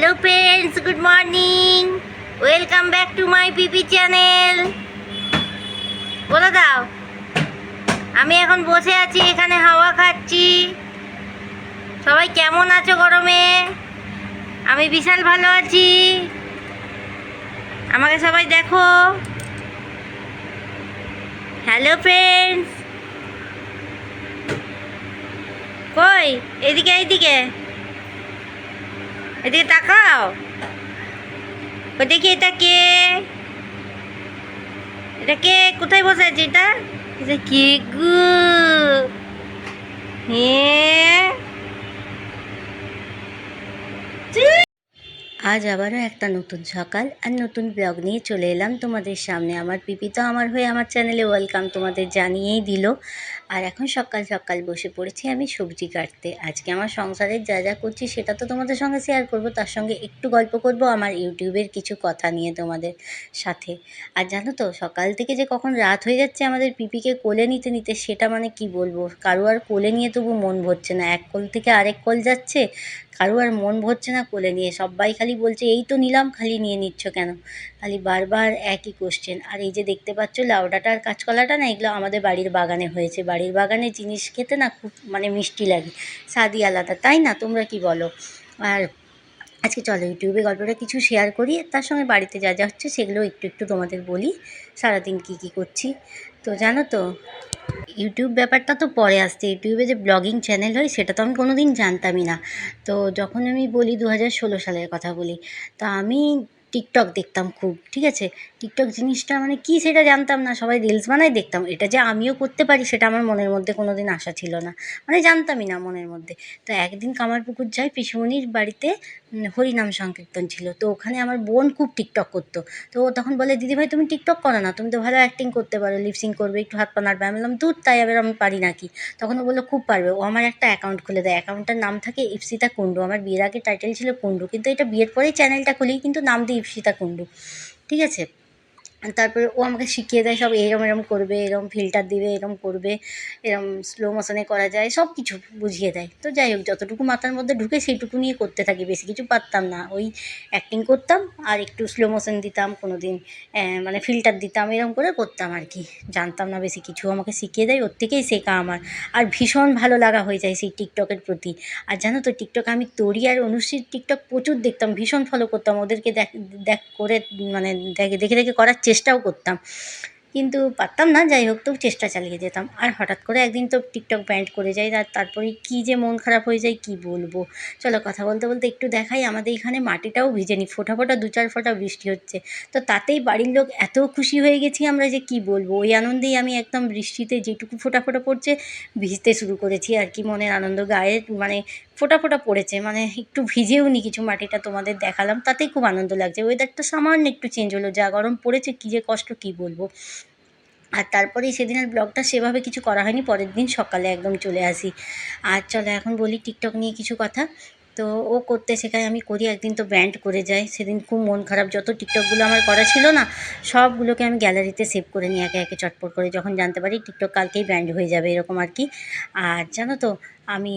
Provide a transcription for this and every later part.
Hello friends good morning welcome back to my PP channel বলে দাও। আমি এখন বসে আছি, এখানে হাওয়া খাচ্ছি। সবাই কেমন আছো গরমে? আমি বিশাল ভালো আছি। আমাকে সবাই দেখো। হ্যালো ফ্রেন্ডস কই? এদিকে, এইদিকে। এদিকে তাকাও। দেখি এটা কে? এটা কে? কোথায় বসে আছে এটা? এটা কে গো? আজ আবারও একটা নতুন সকাল আর নতুন ব্লগ নিয়ে চলে এলাম তোমাদের সামনে। আমার পিপি তো আমার হয়ে আমার চ্যানেলে ওয়েলকাম তোমাদের জানিয়েই দিল। আর এখন সকাল সকাল বসে পড়েছি আমি সবজি কাটতে। আজকে আমার সংসারের যা যা করছি সেটা তো তোমাদের সঙ্গে শেয়ার করব। তার সঙ্গে একটু গল্প করব আমার ইউটিউবের কিছু কথা নিয়ে তোমাদের সাথে। আর জানো তো, সকাল থেকে যে কখন রাত হয়ে যাচ্ছে আমাদের পিপিকে কোলে নিতে নিতে, সেটা মানে কি বলব? কারও আর কোলে নিয়ে তবু মন ভরছে না। এক কোল থেকে আরেক কোল যাচ্ছে কারও আর মন ভরছে না কোলে নিয়ে। সবাই খালি বলছে, এই তো নিলাম, খালি নিয়ে নিচ্ছ কেন? খালি বারবার একই কোশ্চেন আর এই যে দেখতে পাচ্ছ, লাউডাটা আর কাঁচকলাটা না, এগুলো আমাদের বাড়ির বাগানে হয়েছে। বাড়ির বাগানে জিনিস খেতে না খুব মানে মিষ্টি লাগে। স্বাদই আলাদা, তাই না? তোমরা কি বলো? আর আজকে চলো ইউটিউবে গল্পটা কিছু শেয়ার করি। তার সঙ্গে বাড়িতে যা যা হচ্ছে সেগুলো একটু একটু তোমাদের বলি। সারাদিন কী কী করছি? তো জানো তো ইউটিউব ব্যাপারটা তো পরে আসছে। ইউটিউবে যে ব্লগিং চ্যানেল হয়, সেটা তো আমি কোনো দিন জানতামই না। তো যখন আমি বলি দু হাজার ষোলো সালের কথা বলি, তো আমি টিকটক দেখতাম খুব, ঠিক আছে? টিকটক জিনিসটা মানে কি সেটা জানতাম না, সবাই রিলস বানাই দেখতাম। এটা যে আমিও করতে পারি সেটা আমার মনের মধ্যে কোনো দিন আশা ছিল না। মানে জানতামই না মনের মধ্যে। তো একদিন কামারপুকুর যাই পিসুমনির বাড়িতে হরিনাম সংকীর্তন ছিল। তো ওখানে আমার বোন খুব টিকটক করতো। তো ও তখন বলে দিদিভাই তুমি টিকটক করো না, তুমি তো ভালো অ্যাক্টিং করতে পারো লিপসিং করবে, একটু হাত পা নাড়বে। আমি বললাম, দূর, তাই আবার আমি পারি নাকি? তখন ও বলল, খুব পারবে। ও আমার একটা অ্যাকাউন্ট খুলে দেয়। অ্যাকাউন্টটার নাম থাকে ইপসিতা কুণ্ডু। আমার বিয়ের আগে টাইটেল ছিল কুণ্ডু, কিন্তু এটা বিয়ের পরেই চ্যানেলটা খুলি, কিন্তু নাম দিই ইপসিতা কুণ্ডু ঠিক আছে? তারপরে ও আমাকে শিখিয়ে দেয় সব এরম এরম করবে, এরম ফিল্টার দিবে, এরম করবে, এরম স্লো মোশনে করা যায়, সব কিছু বুঝিয়ে দেয়। তো যাই হোক, যতটুকু মাথার মধ্যে ঢুকে সেইটুকু নিয়ে করতে থাকি, বেশি কিছু পারতাম না। ওই অ্যাক্টিং করতাম আর একটু স্লো মোশন দিতাম কোনো দিন মানে ফিল্টার দিতাম, এরম করে করতাম আর কি। জানতাম না বেশি কিছু আমাকে শিখিয়ে দেয়, ওর থেকেই শেখা আমার। আর ভীষণ ভালো লাগা হয়ে যায় সেই টিকটকের প্রতি। আর জানো তো টিকটক আমি তরি আর অনুশ্রীর টিকটক প্রচুর দেখতাম, ভীষণ ফলো করতাম। ওদেরকে দেখ দেখ, করে মানে দেখে দেখে দেখে করার চেষ্টাও করতাম। কিন্তু পারতাম না, যাই হোক, তো চেষ্টা চালিয়ে যেতাম। আর হঠাৎ করে একদিন তো টিকটক ব্যান্ড করে যায় আর তারপরে কী যে মন খারাপ হয়ে যায়, কি বলব? চলো কথা বলতে বলতে একটু দেখাই, আমাদের এখানে মাটিটাও ভিজেনি ফোঁটা ফোঁটা দু চার ফোঁটা বৃষ্টি হচ্ছে। তো তাতেই বাড়ির লোক এত খুশি হয়ে গেছি আমরা যে কি বলব? ওই আনন্দেই আমি একদম বৃষ্টিতে যেটুকু ফোঁটা ফোঁটা পড়ছে, ভিজতে শুরু করেছি আর কি, মনের আনন্দ, গায়ে মানে ফোঁটা ফোটা পড়েছে মানে একটু ভিজেও নি কিছু মাটিটা তোমাদের দেখালাম, তাতেই খুব আনন্দ লাগছে। ওয়েদারটা সামান্য একটু চেঞ্জ হলো, যা গরম পড়েছে, কী যে কষ্ট, কী বলব? আর তারপরেই সেদিনের ব্লগটা সেভাবে কিছু করা হয়নি, পরের দিন সকালে একদম চলে আসি। আর চলো এখন বলি টিকটক নিয়ে কিছু কথা। তো ও করতে শেখায়, আমি করি, একদিন তো ব্যান্ড করে যাই সেদিন খুব মন খারাপ, যত টিকটকগুলো আমার করা ছিল না, সবগুলোকে আমি গ্যালারিতে সেভ করে নিই, একে একে চটপট করে। যখন জানতে পারি টিকটক কালকেই ব্যান্ড হয়ে যাবে, এরকম আর কি। আর জানো তো, আমি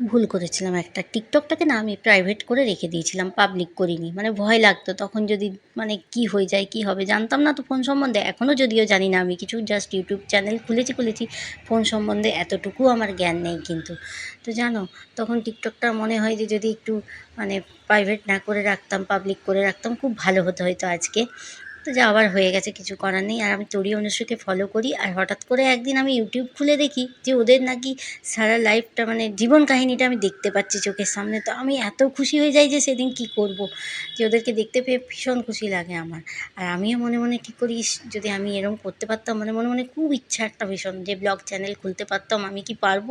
ভুল করেছিলাম একটা। টিকটকটাকে না আমি প্রাইভেট করে রেখে দিয়েছিলাম পাবলিক করিনি। মানে ভয় লাগতো তখন যদি মানে কি হয়ে যায়, কি হবে জানতাম না তো ফোন সম্বন্ধে। এখনও যদিও জানি না, আমি কিছু জাস্ট ইউটিউব চ্যানেল খুলেছি খুলেছি। ফোন সম্বন্ধে এতটুকু আমার জ্ঞান নেই কিন্তু। তো জানো, তখন টিকটকটা মনে হয় যে যদি একটু মানে প্রাইভেট না করে রাখতাম পাবলিক করে রাখতাম, খুব ভালো হতো হয়তো আজকে। তো যা আবার হয়ে গেছে, কিছু করার নেই। আর আমি তরি অনুশ্রীকে ফলো করি। আর হঠাৎ করে একদিন আমি ইউটিউব খুলে দেখি যে ওদের নাকি সারা লাইফটা মানে জীবন কাহিনীটা আমি দেখতে পাচ্ছি চোখের সামনে। তো আমি এত খুশি হয়ে যাই যে সেদিন কি করব? যে ওদেরকে দেখতে পেয়ে ভীষণ খুশি লাগে আমার। আর আমিও মনে মনে কী করি যদি আমি এরকম করতে পারতাম মানে মনে মনে খুব ইচ্ছা একটা ভীষণ যে ব্লগ চ্যানেল খুলতে পারতাম, আমি কি পারব?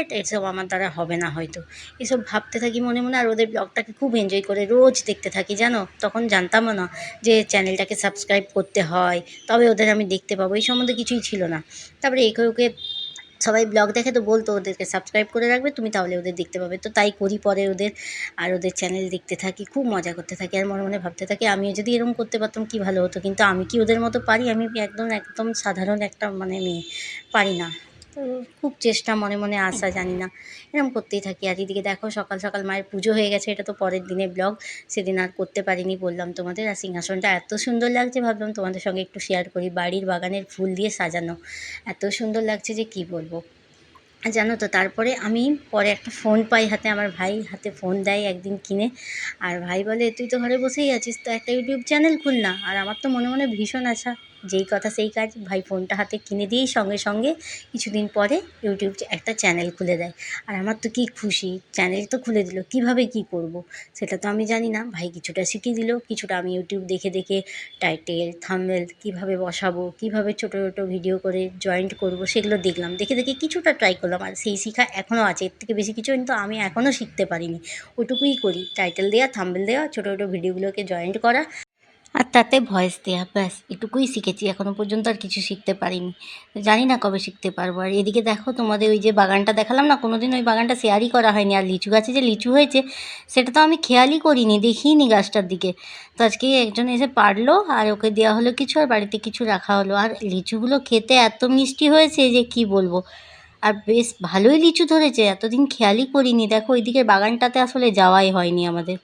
এটা, এসব আমার দ্বারা হবে না হয়তো। এসব ভাবতে থাকি মনে মনে, আর ওদের ব্লগটাকে খুব এনজয় করে রোজ দেখতে থাকি, জানো? তখন জানতামও না যে চ্যানেলটাকে সাবস্ক্রাইব করতে হয়, তবে ওদের আমি দেখতে পাবো, এই সম্বন্ধে কিছুই ছিল না। তারপরে একে ওকে সবাই ব্লগ দেখে তো বলতো, ওদেরকে সাবস্ক্রাইব করে রাখবে, তুমি তাহলে ওদের দেখতে পাবে। তো তাই করি পরে ওদের, আর ওদের চ্যানেল দেখতে থাকি, খুব মজা করতে থাকি, আর মনে মনে ভাবতে থাকি, আমিও যদি এরকম করতে পারতাম, কি ভালো হতো? কিন্তু আমি কি ওদের মতো পারি? আমি একদম একদম সাধারণ একটা মানে মেয়ে, পারি না। তো খুব চেষ্টা মনে মনে আশা জানি না। এরকম করতেই থাকি আর এদিকে দেখো সকাল সকাল মায়ের পুজো হয়ে গেছে, এটা তো পরের দিনের ব্লগ। সেদিন আর করতে পারিনি বললাম তোমাদের। আর সিংহাসনটা এত সুন্দর লাগছে ভাবলাম তোমাদের সঙ্গে একটু শেয়ার করি। বাড়ির বাগানের ফুল দিয়ে সাজানো। এত সুন্দর লাগছে যে কি বলব। জানো তো, তারপরে আমি পরে একটা ফোন পাই হাতে। আমার ভাই হাতে ফোন দেয় একদিন কিনে। আর ভাই বলে, তুই তো ঘরে বসেই আছিস, তো একটা ইউটিউব চ্যানেল খুল না। আর আমার তো মনে মনে ভীষণ আশা। যেই কথা সেই কাজ, ভাই ফোনটা হাতে কিনে দিয়েই সঙ্গে সঙ্গে কিছুদিন পরে ইউটিউব একটা চ্যানেল খুলে দেয়। আর আমার তো কী খুশি, চ্যানেল তো খুলে দিল, কীভাবে কি করব। সেটা তো আমি জানি না। ভাই কিছুটা শিখিয়ে দিল, কিছুটা আমি ইউটিউব দেখে দেখে টাইটেল, থাম্বনেল কীভাবে বসাবো, কীভাবে ছোটো ছোটো ভিডিও করে জয়েন্ট করব সেগুলো দেখলাম। দেখে দেখে কিছুটা ট্রাই করলাম, আর সেই শিখা এখনও আছে। এর থেকে বেশি কিছু কিন্তু আমি এখনও শিখতে পারিনি। ওটুকুই করি, টাইটেল দেওয়া থাম্বনেল দেওয়া ছোটো ছোটো ভিডিওগুলোকে জয়েন্ট করা আর তাতে ভয়েস দেওয়া ব্যাস, এটুকুই শিখেছি। এখনও পর্যন্ত আর কিছু শিখতে পারিনি। জানি না কবে শিখতে পারব। আর এদিকে দেখো, তোমাদের ওই যে বাগানটা দেখালাম না কোনো দিন ওই বাগানটা শেয়ারই করা হয়নি। আর লিচু গাছে যে লিচু হয়েছে, সেটা তো আমি খেয়ালই করিনি, দেখিনি গাছটার দিকে। তো আজকে একজন এসে পারল, আর ওকে দেওয়া হলো কিছু, আর বাড়িতে কিছু রাখা হলো। আর লিচুগুলো খেতে এত মিষ্টি হয়েছে যে কি বলব? আর বেশ ভালোই লিচু ধরেছে, এতদিন খেয়ালই করিনি। দেখো ওইদিকে বাগানটাতে আসলে যাওয়াই হয়নি আমাদের।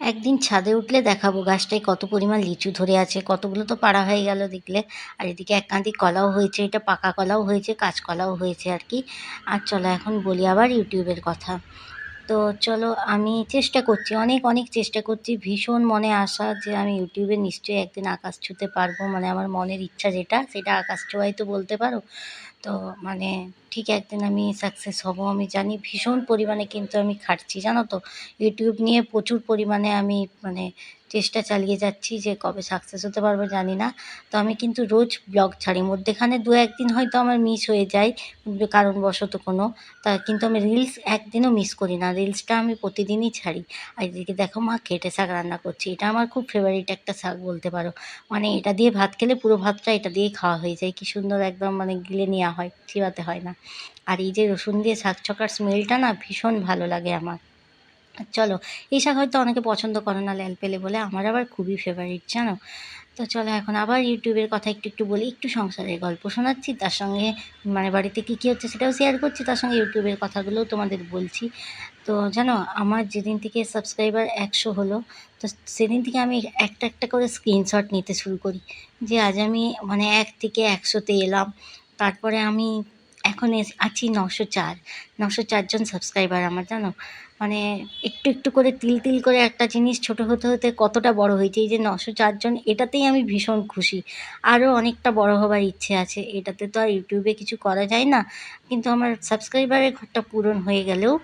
একদিন ছাদে উঠলে দেখাবো গাছটায় কত পরিমাণ লিচু ধরে আছে, কতগুলো তো পাড়া হয়ে গেল দেখলে। আর এদিকে এক কাঁদি কলাও হয়েছে, এটা পাকা কলাও হয়েছে কাঁচকলাও হয়েছে আর কি। আর চলো এখন বলি আবার ইউটিউবের কথা। তো চলো আমি চেষ্টা করছি, অনেক অনেক চেষ্টা করছি, ভীষণ মনে আশা যে আমি ইউটিউবে নিশ্চয়ই একদিন আকাশ ছুঁতে পারব মানে আমার মনের ইচ্ছা যেটা, সেটা আকাশ ছোঁয়াই তো বলতে পারো। তো মানে ঠিক একদিন আমি সাকসেস হব, আমি জানি ভীষণ পরিমাণে কিন্তু আমি খাটছি। জানো তো ইউটিউব নিয়ে প্রচুর পরিমাণে আমি মানে চেষ্টা চালিয়ে যাচ্ছি যে কবে সাকসেস হতে পারব জানি না। তো আমি কিন্তু রোজ ব্লগ ছাড়ি। মধ্যেখানে দু একদিন হয়তো আমার মিস হয়ে যায়, কারণবশত কোনো। তা কিন্তু আমি রিলস একদিনও মিস করি না। রিলসটা আমি প্রতিদিনই ছাড়ি। আর এদিকে দেখো মা কেটে শাক রান্না করছি। এটা আমার খুব ফেভারিট একটা শাক বলতে পারো। মানে এটা দিয়ে ভাত খেলে পুরো ভাতটা এটা দিয়েই খাওয়া হয়ে যায়। কি সুন্দর একদম মানে গিলে নেওয়া হয়, চিবাতে হয় না। আর এই যে রসুন দিয়ে শাক চকার স্মেলটা না ভীষণ ভালো লাগে আমার। চলো, এই শাক হয়তো অনেকে পছন্দ করে না ল্যাল পেলে বলে। আমার আবার খুবই ফেভারিট জানো? তো চলো এখন আবার ইউটিউবের কথা একটু একটু বলি, একটু সংসারের গল্প শোনাচ্ছি। তার সঙ্গে মানে বাড়িতে কী কী হচ্ছে সেটাও শেয়ার করছি। তার সঙ্গে ইউটিউবের কথাগুলোও তোমাদের বলছি। তো জানো, আমার যেদিন থেকে সাবস্ক্রাইবার একশো হলো, তো সেদিন থেকে আমি একটা একটা করে স্ক্রিনশট নিতে শুরু করি। যে আজ আমি মানে এক থেকে একশোতে এলাম। তারপরে আমি এখন আছি নশো চার, নশো চারজন সাবস্ক্রাইবার আমার, জানো? মানে একটু একটু করে তিল তিল করে একটা জিনিস ছোট হতে হতে কতটা বড় হয়েছে, এই যে নশো চারজন এটাতেই আমি ভীষণ খুশি। আরও অনেকটা বড় হবার ইচ্ছে আছে, এটাতে তো আর ইউটিউবে কিছু করা যায় না, কিন্তু আমার সাবস্ক্রাইবারের ঘরটা পূরণ হয়ে গেলেও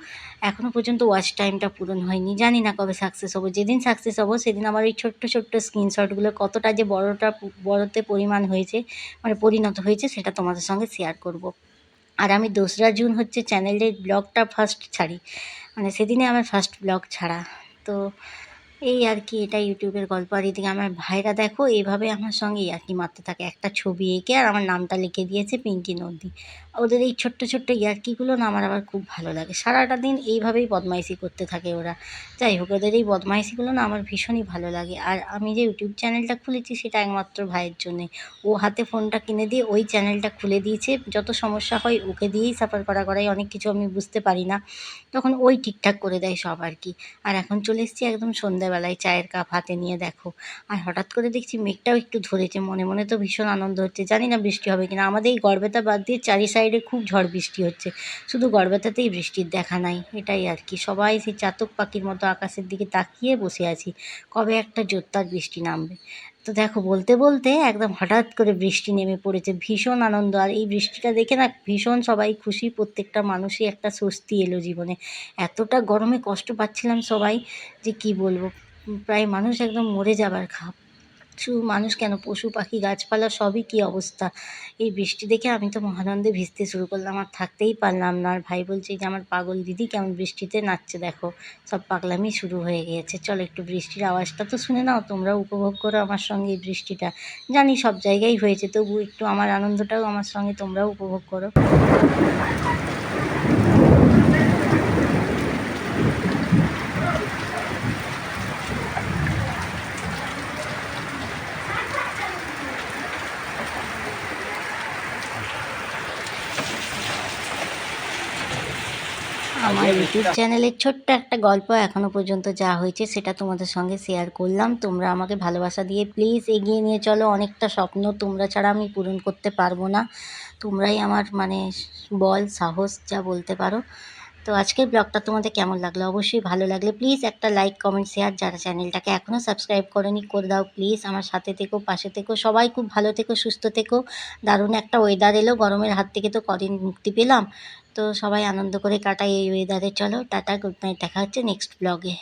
এখনও পর্যন্ত ওয়াচ টাইমটা পূরণ হয়নি। জানি না কবে সাকসেস হব, যেদিন সাকসেস হব সেদিন আমার ওই ছোট্ট ছোট্ট স্ক্রিনশটগুলো কতটা যে বড়টা, বড়তে পরিমাণ হয়েছে মানে পরিণত হয়েছে, সেটা তোমাদের সঙ্গে শেয়ার করব। আর আমি দোসরা জুন হচ্ছে চ্যানেলের ব্লগটা ফার্স্ট ছাড়ি। মানে সেদিনে আমার ফার্স্ট ব্লগ ছাড়া। তো এই আর কি এটা ইউটিউবের গল্প। আর এদিকে আমার ভাইরা দেখো, এভাবে আমার সঙ্গে আর কি মারতে থাকে। একটা ছবি এঁকে আর আমার নামটা লিখে দিয়েছে পিঙ্কি নদী ওদের এই ছোট্ট ছোট্ট ইয়ার্কিগুলো না আমার আবার খুব ভালো লাগে। সারাটা দিন এইভাবেই বদমাইশি করতে থাকে ওরা। যাই হোক, ওদের এই বদমাইশিগুলো না আমার ভীষণই ভালো লাগে। আর আমি যে ইউটিউব চ্যানেলটা খুলেছি সেটা একমাত্র ভাইয়ের জন্যে। ও হাতে ফোনটা কিনে দিয়ে ওই চ্যানেলটা খুলে দিয়েছে। যত সমস্যা হয় ওকে দিয়েই সাফার করা করাই। অনেক কিছু আমি বুঝতে পারি না। তখন ওই ঠিকঠাক করে দেয় সব আর কি। আর এখন চলে এসেছি একদম সন্ধ্যাবেলায় চায়ের কাপ হাতে নিয়ে, দেখো। আর হঠাৎ করে দেখছি মেঘটাও একটু ধরেছে। মনে মনে তো ভীষণ আনন্দ হচ্ছে। জানি না বৃষ্টি হবে কিনা। আমাদের এই গড়বেতা বাদ দিয়ে চারি সাইডে খুব ঝড় বৃষ্টি হচ্ছে। শুধু গড়বেতাতেই বৃষ্টির দেখা নাই, এটাই আর কি। সবাই সেই চাতক পাখির মতো আকাশের দিকে তাকিয়ে বসে আছি, কবে একটা জোরদার বৃষ্টি নামবে। তো দেখো, বলতে বলতে একদম হঠাৎ করে বৃষ্টি নেমে পড়েছে, ভীষণ আনন্দ। আর এই বৃষ্টিটা দেখে না ভীষণ সবাই খুশি, প্রত্যেকটা মানুষই একটা স্বস্তি এলো জীবনে। এতটা গরমে কষ্ট পাচ্ছিলাম সবাই, যে কি বলব? প্রায় মানুষ একদম মরে যাবার খাপ। শুধু মানুষ কেন? পশু, পাখি, গাছপালা, সবই কী অবস্থা? এই বৃষ্টি দেখে আমি তো মহানন্দে ভিজতে শুরু করলাম, আর থাকতেই পারলাম না। আর ভাই বলছে যে আমার পাগল দিদি কেমন বৃষ্টিতে নাচছে দেখো, সব পাগলামি শুরু হয়ে গিয়েছে। চলো একটু বৃষ্টির আওয়াজটা তো শুনে নাও, তোমরা উপভোগ করো আমার সঙ্গে এই বৃষ্টিটা। জানি সব জায়গায় হয়েছে, তবু একটু আমার আনন্দটাও আমার সঙ্গে তোমরাও উপভোগ করো। আর ইউটিউব চ্যানেলের ছোট্ট একটা গল্প এখনও পর্যন্ত যা হয়েছে সেটা তোমাদের সঙ্গে শেয়ার করলাম। তোমরা আমাকে ভালোবাসা দিয়ে প্লিজ এগিয়ে নিয়ে চলো। অনেকটা স্বপ্ন তোমরা ছাড়া আমি পূরণ করতে পারব না। তোমরাই আমার মানে বল, সাহস, যা বলতে পারো। তো আজকের ব্লগটা তোমাদের কেমন লাগল? অবশ্যই ভালো লাগলে প্লিজ একটা লাইক কমেন্ট শেয়ার যারা চ্যানেলটাকে এখনও সাবস্ক্রাইব করেনি, করে দাও প্লিজ আমার সাথে থেকো, পাশে থেকো। সবাই খুব ভালো থেকো, সুস্থ থেকো। দারুণ একটা ওয়েদার এলো। গরমের হাত থেকে তো কদিন মুক্তি পেলাম। তো সবাই আনন্দ করে কাটাই এই ওয়েদারে চলো, টাটা গুড নাইট দেখা হচ্ছে নেক্সট ব্লগে